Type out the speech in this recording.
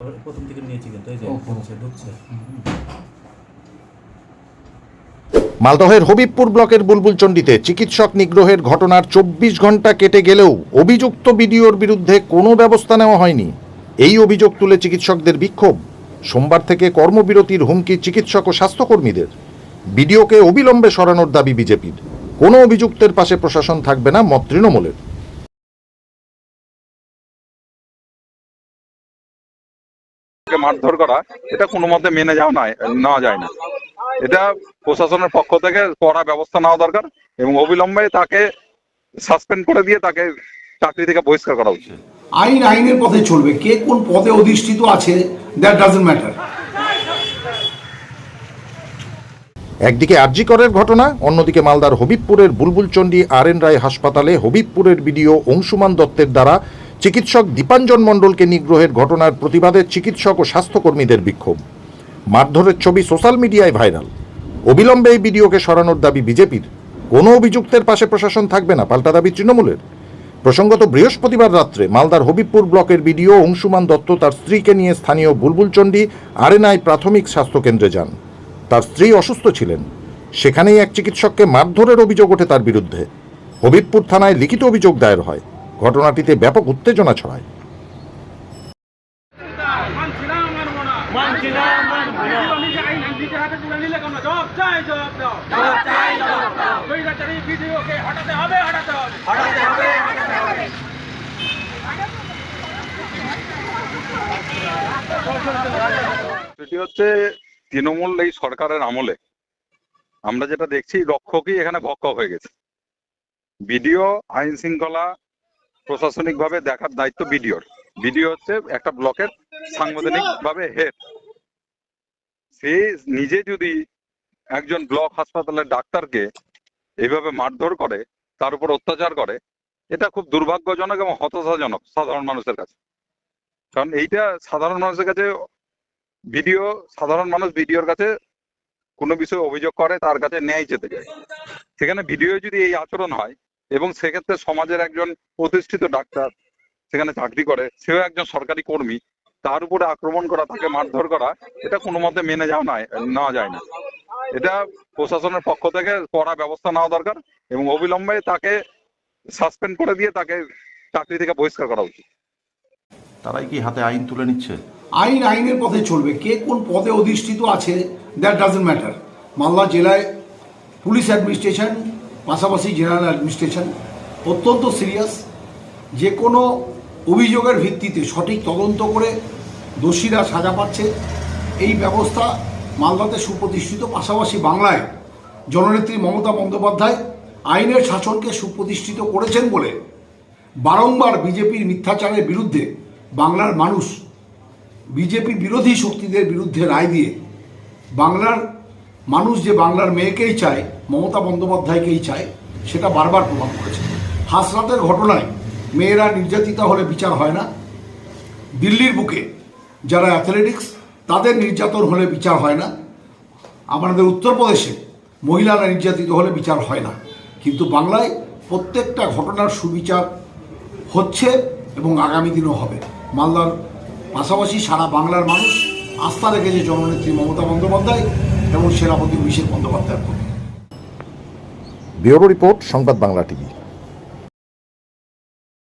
প্রথম থেকে নিয়েছি কিন্তু এই যে ঢুকছে মালদহের হবিবপুর ব্লকের বুলবুলচণ্ডীতে চিকিৎসক নিগ্রহের ঘটনার চব্বিশ ঘণ্টা কেটে গেলেও অভিযুক্ত বিডিওর বিরুদ্ধে কোনো ব্যবস্থা নেওয়া হয়নি। এই অভিযোগ তুলে চিকিৎসকদের বিক্ষোভ। সোমবার থেকে কর্মবিরতির হুমকি চিকিৎসক ও স্বাস্থ্যকর্মীদের। বিডিওকে অবিলম্বে সরানোর দাবি বিজেপির। কোনো অভিযুক্তের পাশে প্রশাসন থাকবে না মত তৃণমূলের। মারধর করা এটা কোনো মতে মেনে যাওয়া নয় নেওয়া যায় না এটা প্রশাসনের পক্ষ থেকে কড়া ব্যবস্থা নেওয়া দরকার এবং অবিলম্বে তাকে সাসপেন্ড করে দিয়ে তাকে চাকরি থেকে বহিষ্কার করা উচিত। আইন আইনের পথে চলবে কে কোন পদে অধিষ্ঠিত আছে দ্যাট ডাজন্ট ম্যাটার একদিকে আরজিকরের ঘটনা অন্যদিকে মালদার হবিবপুরের বুলবুলচণ্ডী আর এন রায় হাসপাতালে হবিবপুরের বিডিও অংশুমান দত্তের দ্বারা চিকিৎসক দীপাঞ্জন মণ্ডলকে নিগ্রহের ঘটনার প্রতিবাদে চিকিৎসক ও স্বাস্থ্যকর্মীদের বিক্ষোভ। মারধরের ছবি সোশ্যাল মিডিয়ায় ভাইরাল। অবিলম্বে এই বিডিওকে সরানোর দাবি বিজেপির। কোনো অভিযুক্তের পাশে প্রশাসন থাকবে না, পাল্টা দাবি তৃণমূলের। প্রসঙ্গত, বৃহস্পতিবার রাত্রে মালদার হবিবপুর ব্লকের বিডিও অংশুমান দত্ত তার স্ত্রীকে নিয়ে স্থানীয় বুলবুলচণ্ডী আরেনায় প্রাথমিক স্বাস্থ্যকেন্দ্রে যান। তার স্ত্রী অসুস্থ ছিলেন। সেখানেই এক চিকিৎসককে মারধরের অভিযোগ ওঠে তার বিরুদ্ধে। হবিবপুর থানায় লিখিত অভিযোগ দায়ের হয়। ঘটনাটিতে ব্যাপক উত্তেজনা ছড়ায়। সেটি হচ্ছে তৃণমূল এই সরকারের আমলে। আমরা যেটা দেখছি রক্ষকই এখানে ভক্ষক হয়ে গেছে। বিডিও আইন শৃঙ্খলা প্রশাসনিকভাবে দেখার দায়িত্ব বিডিওর। বিডিও হচ্ছে একটা ব্লকের সাংবিধানিক ভাবে হেড সে নিজে যদি একজন ব্লক হাসপাতালের ডাক্তারকে এইভাবে মারধর করে, তার উপর অত্যাচার করে, এটা খুব দুর্ভাগ্যজনক এবং হতাশাজনক সাধারণ মানুষের কাছে। কারণ এইটা সাধারণ মানুষের কাছে ভিডিও সাধারণ মানুষ ভিডিওর কাছে কোনো বিষয়ে অভিযোগ করে, তার কাছে ন্যায় যেতে যায়। সেখানে ভিডিও যদি এই আচরণ হয় এবং সেক্ষেত্রে সমাজের একজন প্রতিষ্ঠিত ডাক্তার সেখানে চাকরি করে সেও একজন সরকারি কর্মী তার উপরে আক্রমণ করা তাকে মারধর করা এটা কোনো মতে মেনে যাওয়া নয় নেওয়া যায় না। এটা প্রশাসনের পক্ষ থেকে করা ব্যবস্থা নেওয়া দরকার এবং অবিলম্বে তাকে সাসপেন্ড করে দিয়ে তাকে চাকরি থেকে বহিষ্কার করা উচিত। তারাই কি হাতে আইন তুলে নিচ্ছে? আইন আইনের পথে চলবে। কে কোন পদে অধিষ্ঠিত আছে দ্যাট ডাজন্ট ম্যাটার মালদা জেলায় পুলিশ অ্যাডমিনিস্ট্রেশন পাশাপাশি জেনারেল অ্যাডমিনিস্ট্রেশন অত্যন্ত সিরিয়াস, যে কোনো অভিযোগের ভিত্তিতে সঠিক তদন্ত করে দোষীরা সাজা পাচ্ছে। এই ব্যবস্থা মালদাতে সুপ্রতিষ্ঠিত, পাশাপাশি বাংলায় জননেত্রী মমতা বন্দ্যোপাধ্যায় আইনের শাসনকে সুপ্রতিষ্ঠিত করেছেন বলে বারংবার বিজেপির মিথ্যাচারের বিরুদ্ধে বাংলার মানুষ বিজেপি বিরোধী শক্তিদের বিরুদ্ধে রায় দিয়ে বাংলার মানুষ যে বাংলার মেয়েকেই চায়, মমতা বন্দ্যোপাধ্যায়কেই চায়, সেটা বারবার প্রমাণ করেছে। হাসরাতের ঘটনায় মেয়েরা নির্যাতিতা হলে বিচার হয় না। দিল্লির বুকে যারা অ্যাথলেটিক্স তাদের নির্যাতন হলে বিচার হয় না। আমাদের উত্তরপ্রদেশে মহিলারা নির্যাতিত হলে বিচার হয় না। কিন্তু বাংলায় প্রত্যেকটা ঘটনার সুবিচার হচ্ছে এবং আগামী দিনও হবে। মালদার পাশাপাশি সারা বাংলার মানুষ আস্থা রেখেছে জননেত্রী মমতা বন্দ্যোপাধ্যায়। এবং সেনাপতি অভিষেক বন্দ্যোপাধ্যায়ের প্রতি। ব্যুরো রিপোর্ট সংবাদ বাংলা টিভি।